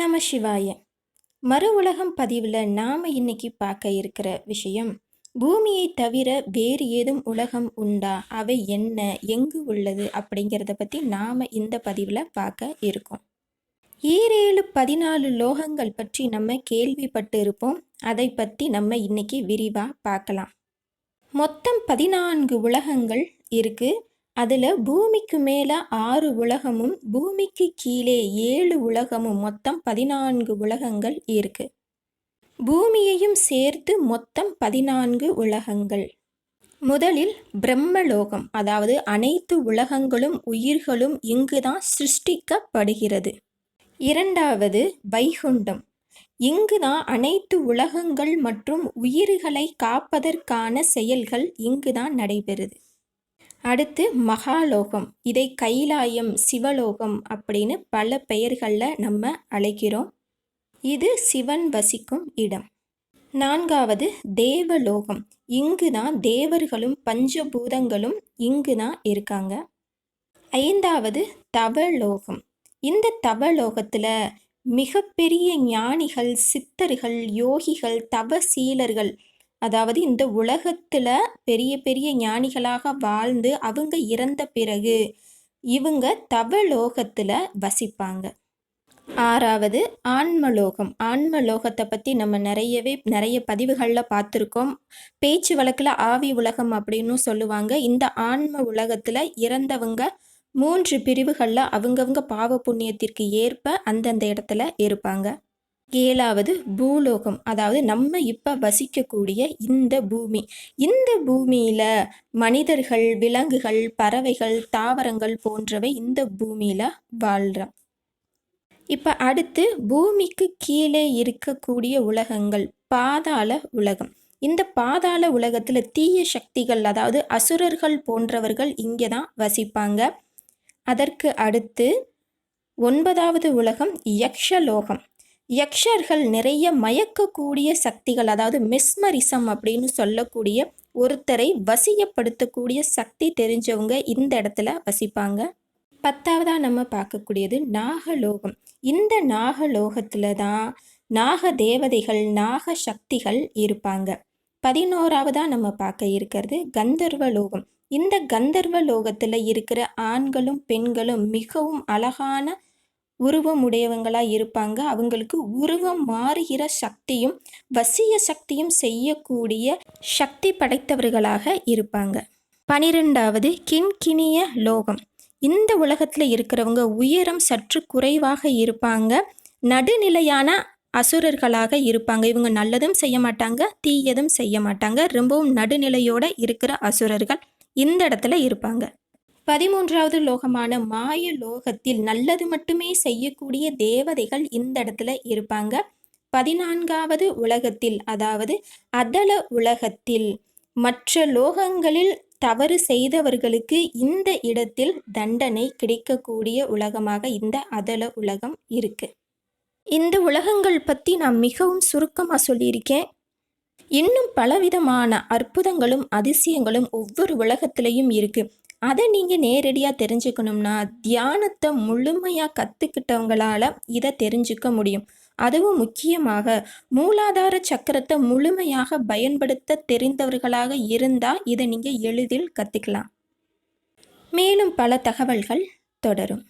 நம சிவாய. மறு உலகம் பதிவில் நாம் இன்னைக்கு பார்க்க இருக்கிற விஷயம் பூமியை தவிர வேறு ஏதும் உலகம் உண்டா? அவை என்ன? எங்கு உள்ளது? அப்படிங்கிறத பற்றி நாம் இந்த பதிவில் பார்க்க இருக்கோம். ஈரேழு பதினாலு லோகங்கள் பற்றி நம்ம கேள்விப்பட்டு இருப்போம். அதை பற்றி நம்ம இன்னைக்கு விரிவாக பார்க்கலாம். மொத்தம் பதினான்கு உலகங்கள் இருக்குது அதில் பூமிக்கு மேலே ஆறு உலகமும் பூமிக்கு கீழே ஏழு உலகமும் மொத்தம் பதினான்கு உலகங்கள் இருக்கு. பூமியையும் சேர்த்து மொத்தம் பதினான்கு உலகங்கள். முதலில் பிரம்மலோகம் அதாவது அனைத்து உலகங்களும் உயிர்களும் இங்குதான் சிருஷ்டிக்கப்படுகிறது. இரண்டாவது வைகுண்டம் இங்குதான் அனைத்து உலகங்கள் மற்றும் உயிர்களை காப்பதற்கான செயல்கள் இங்குதான் நடைபெறுது. அடுத்து மகாலோகம். இதை கைலாயம் சிவலோகம் அப்படின்னு பல பெயர்களில் நம்ம அழைக்கிறோம். இது சிவன் வசிக்கும் இடம். நான்காவது தேவலோகம். இங்கு தான் தேவர்களும் பஞ்சபூதங்களும் இங்கு தான் இருக்காங்க. ஐந்தாவது தவலோகம். இந்த தவலோகத்தில் மிகப்பெரிய ஞானிகள் சித்தர்கள் யோகிகள் தவசீலர்கள் அதாவது இந்த உலகத்தில் பெரிய பெரிய ஞானிகளாக வாழ்ந்து அவங்க இறந்த பிறகு இவங்க தவலோகத்தில் வசிப்பாங்க. ஆறாவது ஆன்மலோகம். ஆன்மலோகத்தை பற்றி நம்ம நிறையவே நிறைய பதிவுகளில் பார்த்துருக்கோம். பேச்சு வழக்கில் ஆவி உலகம் அப்படின்னு சொல்லுவாங்க. இந்த ஆன்ம உலகத்தில் இறந்தவங்க மூன்று பிரிவுகளில் அவங்கவுங்க பாவ புண்ணியத்திற்கு ஏற்ப அந்தந்த இடத்துல இருப்பாங்க. ஏழாவது பூலோகம். அதாவது நம்ம இப்போ வசிக்கக்கூடிய இந்த பூமி. இந்த பூமியில் மனிதர்கள் விலங்குகள் பறவைகள் தாவரங்கள் போன்றவை இந்த பூமியில் வாழ்கிறோம் இப்போ அடுத்து பூமிக்கு கீழே இருக்கக்கூடிய உலகங்கள் பாதாள உலகம். இந்த பாதாள உலகத்தில் தீய சக்திகள் அதாவது அசுரர்கள் போன்றவர்கள் இங்கே தான் வசிப்பாங்க. அதற்கு அடுத்து ஒன்பதாவது உலகம் யக்ஷலோகம். யக்ஷர்கள் நிறைய மயக்கக்கூடிய சக்திகள் அதாவது மெஸ்மரிசம் அப்படின்னு சொல்லக்கூடிய ஒருத்தரை வசியப்படுத்தக்கூடிய சக்தி தெரிஞ்சவங்க இந்த இடத்துல வசிப்பாங்க. பத்தாவதாக நம்ம பார்க்கக்கூடியது நாகலோகம். இந்த நாகலோகத்தில் தான் நாக தேவதைகள் நாக சக்திகள் இருப்பாங்க. பதினோராவதாக நம்ம பார்க்க இருக்கிறது கந்தர்வ லோகம். இந்த கந்தர்வ லோகத்தில் இருக்கிற ஆண்களும் பெண்களும் மிகவும் அழகான உருவம் உடையவங்களாக இருப்பாங்க. அவங்களுக்கு உருவம் மாறுகிற சக்தியும் வசிய சக்தியும் செய்யக்கூடிய சக்தி படைத்தவர்களாக இருப்பாங்க. பனிரெண்டாவது கிண்கிணிய லோகம். இந்த உலகத்தில் இருக்கிறவங்க உயரம் சற்று குறைவாக இருப்பாங்க. நடுநிலையான அசுரர்களாக இருப்பாங்க. இவங்க நல்லதும் செய்ய மாட்டாங்க தீயதும் செய்ய மாட்டாங்க. ரொம்பவும் நடுநிலையோடு இருக்கிற அசுரர்கள் இந்த இடத்துல இருப்பாங்க. பதிமூன்றாவது லோகமான மாய லோகத்தில் நல்லது மட்டுமே செய்யக்கூடிய தேவதைகள் இந்த இடத்துல இருப்பாங்க. பதினான்காவது உலகத்தில் அதாவது அதல உலகத்தில் மற்ற லோகங்களில் தவறு செய்தவர்களுக்கு இந்த இடத்தில் தண்டனை கிடைக்கக்கூடிய உலகமாக இந்த அதல உலகம் இருக்கு. இந்த உலகங்கள் பற்றி நான் மிகவும் சுருக்கமாக சொல்லியிருக்கேன். இன்னும் பலவிதமான அற்புதங்களும் அதிசயங்களும் ஒவ்வொரு உலகத்திலையும் இருக்குது அதை நீங்கள் நேரடியாக தெரிஞ்சுக்கணும்னா தியானத்தை முழுமையாக கற்றுக்கிட்டவங்களால் இதை தெரிஞ்சுக்க முடியும். அதுவும் முக்கியமாக மூலாதார சக்கரத்தை முழுமையாக பயன்படுத்த தெரிந்தவர்களாக இருந்தால் இதை நீங்கள் எளிதில் கற்றுக்கலாம் மேலும் பல தகவல்கள் தொடரும்.